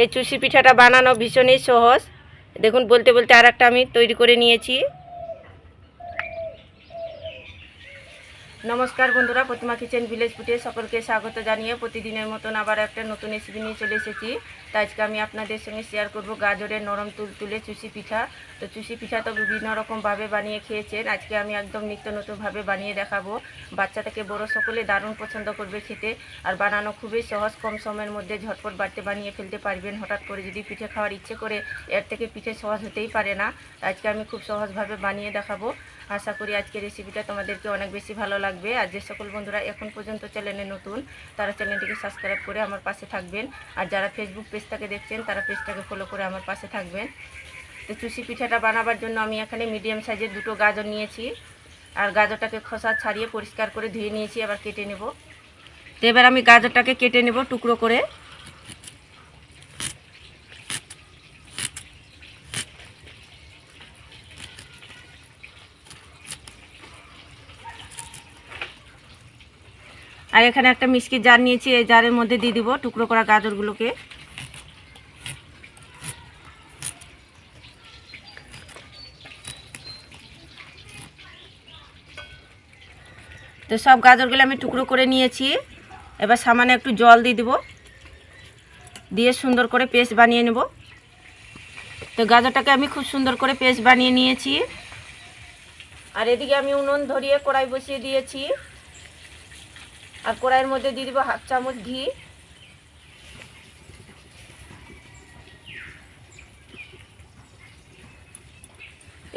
এই চুষি পিঠাটা বানানো ভীষণই সহজ। দেখুন, বলতে বলতে আর একটা আমি তৈরি করে নিয়েছি। নমস্কার বন্ধুরা, প্রতিমা কিচেন ভিলেজ ফুটে সকলকে স্বাগত জানিয়ে প্রতিদিনের মতন আবার একটা নতুন রেসিপি নিয়ে চলে এসেছি। তো আজকে আমি আপনাদের সঙ্গে শেয়ার করব গাজরের নরম তুলতুলে চুষি পিঠা। তো চুষি পিঠা তো বিভিন্ন রকমভাবে বানিয়ে খেয়েছেন। আজকে আমি একদম নিত্য নতুনভাবে বানিয়ে দেখাবো। বাচ্চা থেকে বড় সকলে দারুণ পছন্দ করবে খেতে। আর বানানো খুবই সহজ, কম সময়ের মধ্যে ঝটপট বাড়তে বানিয়ে ফেলতে পারবেন। হঠাৎ করে যদি পিঠে খাওয়ার ইচ্ছে করে, এর থেকে পিঠে সহজ হতেই পারে না। আজকে আমি খুব সহজভাবে বানিয়ে দেখাবো। আশা করি আজকের রেসিপিটা তোমাদেরকে অনেক বেশি ভালো লাগবে। আর যে সকল বন্ধুরা এখন পর্যন্ত চ্যানেলে নতুন, তারা চ্যানেলটিকে সাবস্ক্রাইব করে আমার পাশে থাকবেন। আর যারা ফেসবুক পেজটাকে দেখছেন, তারা পেজটাকে ফলো করে আমার পাশে থাকবেন। তো চুষি পিঠাটা বানাবার জন্য আমি এখানে মিডিয়াম সাইজের দুটো গাজর নিয়েছি। আর গাজরটাকে খোসা ছাড়িয়ে পরিষ্কার করে ধুয়ে নিয়েছি আবার কেটে নেব। তো এবার আমি গাজরটাকে কেটে নেব টুকরো করে। আর এখানে একটা মিষ্টির জার নিয়েছি, এই জারের মধ্যে দিয়ে দিব টুকরো করা গাজরগুলোকে। তো সব গাজরগুলো আমি টুকরো করে নিয়েছি। এবার সামান্য একটু জল দিয়ে দিব, দিয়ে সুন্দর করে পেস্ট বানিয়ে নেব। তো গাজরটাকে আমি খুব সুন্দর করে পেস্ট বানিয়ে নিয়েছি। আর এদিকে আমি উনুন ধরিয়ে কড়াই বসিয়ে দিয়েছি। আর কড়াইয়ের মধ্যে দিয়ে দিব হাফ চামচ ঘি।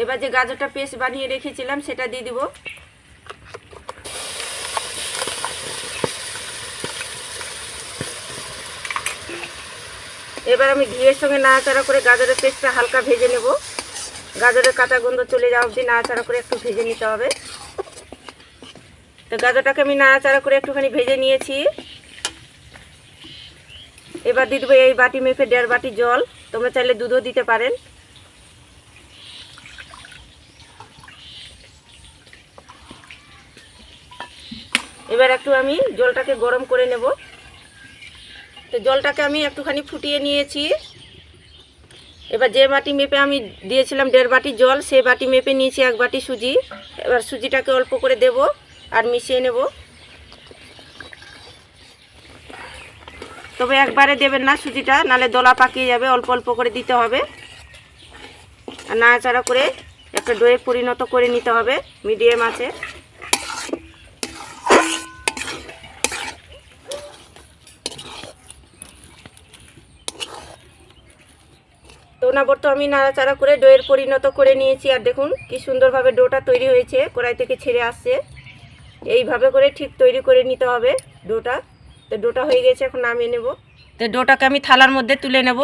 এবার যে গাজরটা পেস্ট বানিয়ে রেখেছিলাম, সেটা দিয়ে দিব। এবার আমি ঘিয়ের সঙ্গে নাড়াচাড়া করে গাজরের পেস্টটা হালকা ভেজে নেব। গাজরের কাঁচা গন্ধ চলে যাওয়া অবধি নাড়াচাড়া করে একটু ভেজে নিতে হবে। তো গাজরটাকে আমি নাড়াচাড়া করে একটুখানি ভেজে নিয়েছি। এবার দিয়ে দেবো এই বাটি মেপে দেড় বাটি জল। তোমরা চাইলে দুধও দিতে পারেন। এবার একটু আমি জলটাকে গরম করে নেব। তো জলটাকে আমি একটুখানি ফুটিয়ে নিয়েছি। এবার যে বাটি মেপে আমি দিয়েছিলাম দেড় বাটি জল সেই বাটি মেপে নিয়েছি এক বাটি সুজি। এবার সুজিটাকে অল্প করে দেব। আর মিশিয়ে নেব। তবে একবারে দেবেন না সুজিটা, নালে দোলা পাকিয়ে যাবে, অল্প অল্প করে দিতে হবে। আর নাড়াচাড়া করে একটা ডোয়ে পরিণত করে নিতে হবে, মিডিয়াম আছে। আমি নাড়াচাড়া করে ডোয়ের পরিণত করে নিয়েছি, আর দেখুন কি সুন্দরভাবে ডোটা তৈরি হয়েছে, কড়াই থেকে ছেড়ে আসছে। এইভাবে করে ঠিক তৈরি করে নিতে হবে ডোটা। তো ডোটা হয়ে গেছে, এখন নামিয়ে নেব। তো ডোটাকে আমি থালার মধ্যে তুলে নেব।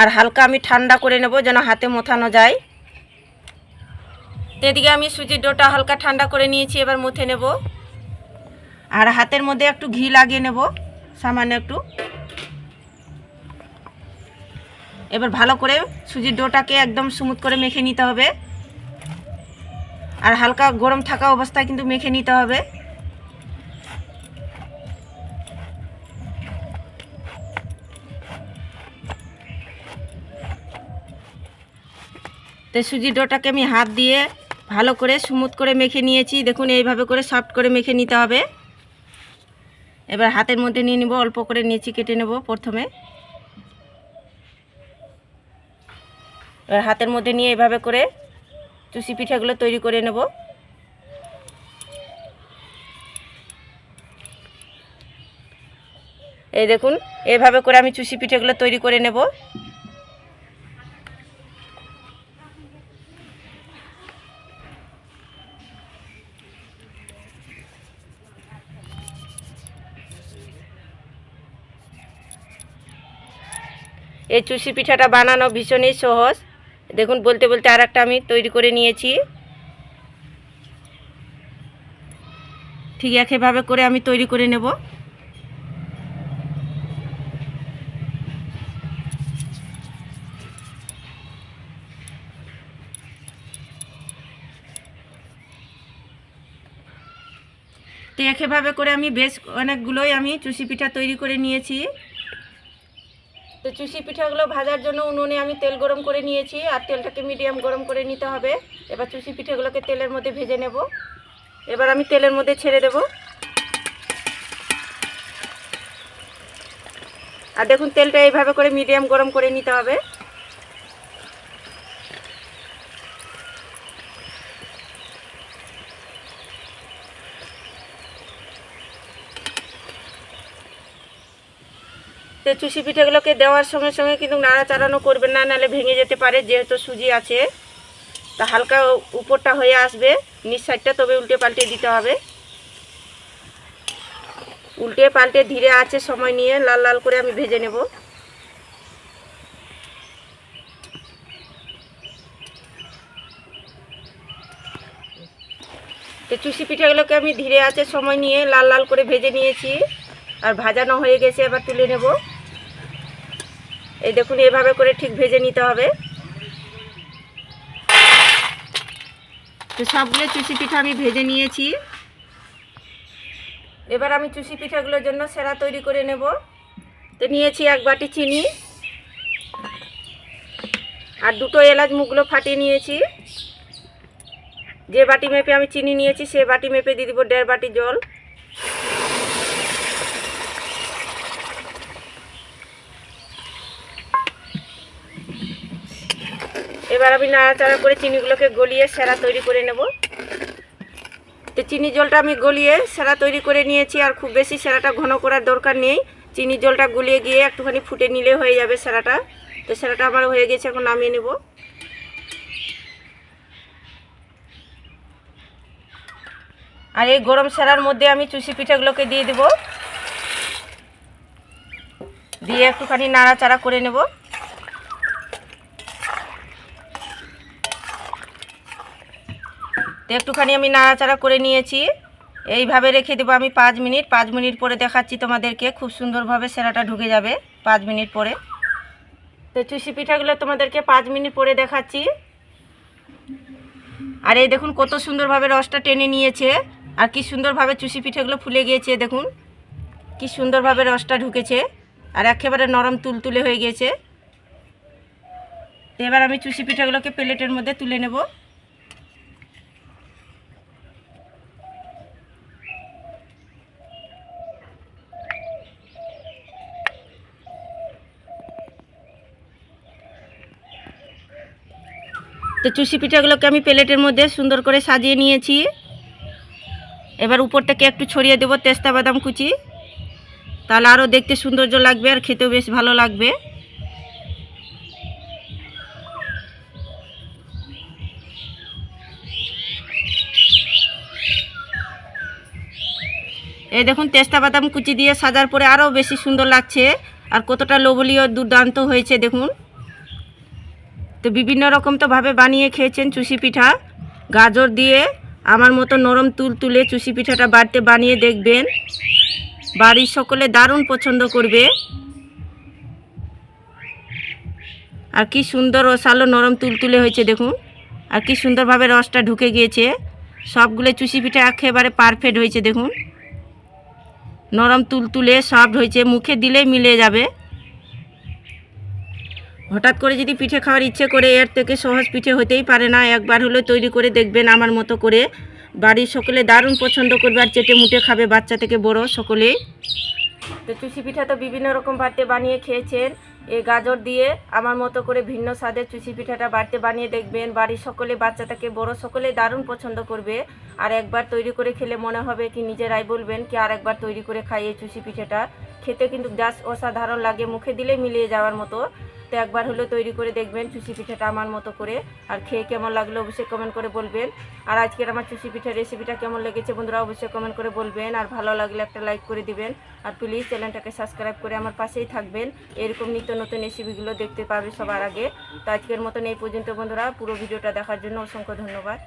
আর হালকা আমি ঠান্ডা করে নেব যেন হাতে মোথানো যায়। এদিকে আমি সুজির ডোটা হালকা ঠান্ডা করে নিয়েছি, এবার মুথে নেব। আর হাতের মধ্যে একটু ঘি লাগিয়ে নেব, সামান্য একটু। এবার ভালো করে সুজির ডোটাকে একদম স্মুথ করে মেখে নিতে হবে। আর হালকা গরম থাকা অবস্থায় কিন্তু মেখে নিতে হবে। তো সুজির ডোটাকে আমি হাত দিয়ে ভালো করে স্মুথ করে মেখে নিয়েছি। দেখুন, এইভাবে করে সফট করে মেখে নিতে হবে। এবার হাতের মধ্যে নিয়ে নিব, অল্প করে নেচি কেটে নেব প্রথমে। এবার হাতের মধ্যে নিয়ে এভাবে করে চুষি পিঠাগুলো তৈরি করে নেব। এই দেখুন, এভাবে করে আমি চুষি পিঠাগুলো তৈরি করে নেব। এই চুষি পিঠাটা বানানো ভীষণই সহজ। দেখুন, বলতে বলতে আর একটা আমি তৈরি করে নিয়েছি। ঠিক একইভাবে করে আমি তৈরি করে নেব। তো একইভাবে করে আমি বেশ অনেকগুলোই আমি চুষি পিঠা তৈরি করে নিয়েছি। তো চুষি পিঠাগুলো ভাজার জন্য উনুনে আমি তেল গরম করে নিয়েছি আর তেলটাকে মিডিয়াম গরম করে নিতে হবে। এবার চুষি পিঠাগুলোকে তেলের মধ্যে ভেজে নেব। এবার আমি তেলের মধ্যে ছেড়ে দেব। আর দেখুন তেলটা এইভাবে করে মিডিয়াম গরম করে নিতে হবে। তো চুষি পিঠেগুলোকে দেওয়ার সঙ্গে সঙ্গে কিন্তু নাড়াচাড়ানো করবেন না নাহলে ভেঙে যেতে পারে, যেহেতু সুজি আছে। তা হালকা উপরটা হয়ে আসবে, নিচ সাইডটা তবে উল্টে পাল্টে দিতে হবে। উল্টে পাল্টে ধীরে আছে সময় নিয়ে, লাল লাল করে আমি ভেজে নেব। তো চুষি পিঠাগুলোকে আমি ধীরে আছে সময় নিয়ে, লাল লাল করে ভেজে নিয়েছি। আর ভাজানো হয়ে গেছে, এবার তুলে নেব। এই দেখুন, এভাবে করে ঠিক ভেজে নিতে হবে। তো সবগুলো চুষি পিঠা আমি ভেজে নিয়েছি। এবার আমি চুষি পিঠাগুলোর জন্য সেরা তৈরি করে নেব। তো নিয়েছি এক বাটি চিনি। আর দুটো এলাচ মুখগুলো ফাটিয়ে নিয়েছি। যে বাটি মেপে আমি চিনি নিয়েছি, সে বাটি মেপে দিয়ে দিব দেড় বাটি জল। এবার আমি নাড়াচাড়া করে চিনিগুলোকে গলিয়ে সেরা তৈরি করে নেব। তো চিনি জলটা আমি গলিয়ে সেরা তৈরি করে নিয়েছি, আর খুব বেশি সেরাটা ঘন করার দরকার নেই। চিনি জলটা গলিয়ে গিয়ে একটুখানি ফুটে নিলে হয়ে যাবে সেরাটা। তো সেরাটা আমার হয়ে গেছে, এখন নামিয়ে নেব। আর এই গরম সেরার মধ্যে আমি চুষি পিঠাগুলোকে দিয়ে দেব। দিয়ে একটুখানি নাড়াচাড়া করে নেব। তো একটুখানি আমি নাড়াচাড়া করে নিয়েছি। এইভাবে রেখে দেবো আমি পাঁচ মিনিট। পাঁচ মিনিট পরে দেখাচ্ছি তোমাদেরকে খুব সুন্দরভাবে সেরাটা ঢুকে যাবে পাঁচ মিনিট পরে। তো চুষি পিঠাগুলো তোমাদেরকে পাঁচ মিনিট পরে দেখাচ্ছি। আর এই দেখুন কত সুন্দরভাবে রসটা টেনে নিয়েছে। আর কি সুন্দরভাবে চুষি পিঠাগুলো ফুলে গিয়েছে, দেখুন। কি সুন্দরভাবে রসটা ঢুকেছে। আর একেবারে নরম তুলতুলে হয়ে গিয়েছে। এবার আমি চুষি পিঠাগুলোকে প্লেটের মধ্যে তুলে নেব। তো চুষি পিঠাগুলোকে আমি প্লেটের মধ্যে সুন্দর করে সাজিয়ে নিয়েছি। এবার উপর থেকে একটু ছড়িয়ে দেবো তেস্তা বাদাম কুচি। তাহলে আরও দেখতে সৌন্দর্য লাগবে আর খেতেও বেশ ভালো লাগবে। এই দেখুন, তেস্তা বাদাম কুচি দিয়ে সাজার পরে আরও বেশি সুন্দর লাগছে। আর কতটা লোভলীয় দুর্দান্ত হয়েছে, দেখুন। তো বিভিন্ন রকম তো ভাবে বানিয়ে খেয়েছেন চুষি পিঠা। গাজর দিয়ে আমার মতো নরম তুল তুলে চুষি পিঠাটা বাড়িতে বানিয়ে দেখবেন। বাড়ির সকলে দারুণ পছন্দ করবে। আর কি সুন্দর রসালো নরম তুলতুলে হয়েছে দেখুন। আর কি সুন্দরভাবে রসটা ঢুকে গিয়েছে। সবগুলো চুষি পিঠা একেবারে পারফেক্ট হয়েছে দেখুন। নরম তুলতুলে সফট হয়েছে, মুখে দিলেই মিলে যাবে। হঠাৎ করে যদি পিঠে খাওয়ার ইচ্ছে করে, এর থেকে সহজ পিঠে হতেই পারে না। একবার হলে তৈরি করে দেখবেন আমার মতো করে। বাড়ির সকলে দারুণ পছন্দ করবে আর চেটে মুটে খাবে বাচ্চা থেকে বড় সকলেই। তো চুষি পিঠা তো বিভিন্ন রকম বাড়িতে বানিয়ে খেয়েছেন। এই গাজর দিয়ে আমার মতো করে ভিন্ন স্বাদের চুষি পিঠাটা বাড়িতে বানিয়ে দেখবেন। বাড়ির সকলে বাচ্চা থেকে বড় সকলে দারুণ পছন্দ করবে। আর একবার তৈরি করে খেলে মনে হবে কি নিজেরাই বলবেন কি আর একবার তৈরি করে খাই এই চুষি পিঠাটা। খেতে কিন্তু জাস্ট অসাধারণ লাগে, মুখে দিলে মিলিয়ে যাওয়ার মতো। তো একবার হলেও তৈরি করে দেখবেন চুষি পিঠাটা আমার মতো করে। আর খেয়ে কেমন লাগল অবশ্যই কমেন্ট করে বলবেন। আর আজকের আমার চুষি পিঠার রেসিপিটা কেমন লেগেছে বন্ধুরা অবশ্যই কমেন্ট করে বলবেন। আর ভালো লাগলে একটা লাইক করে দিবেন। আর প্লিজ চ্যানেলটাকে সাবস্ক্রাইব করে আমার পাশেই থাকবেন। এরকম নিত্য নতুন রেসিপিগুলো দেখতে পাবে সবার আগে। তো আজকের মতন এই পর্যন্ত বন্ধুরা। পুরো ভিডিওটা দেখার জন্য অসংখ্য ধন্যবাদ।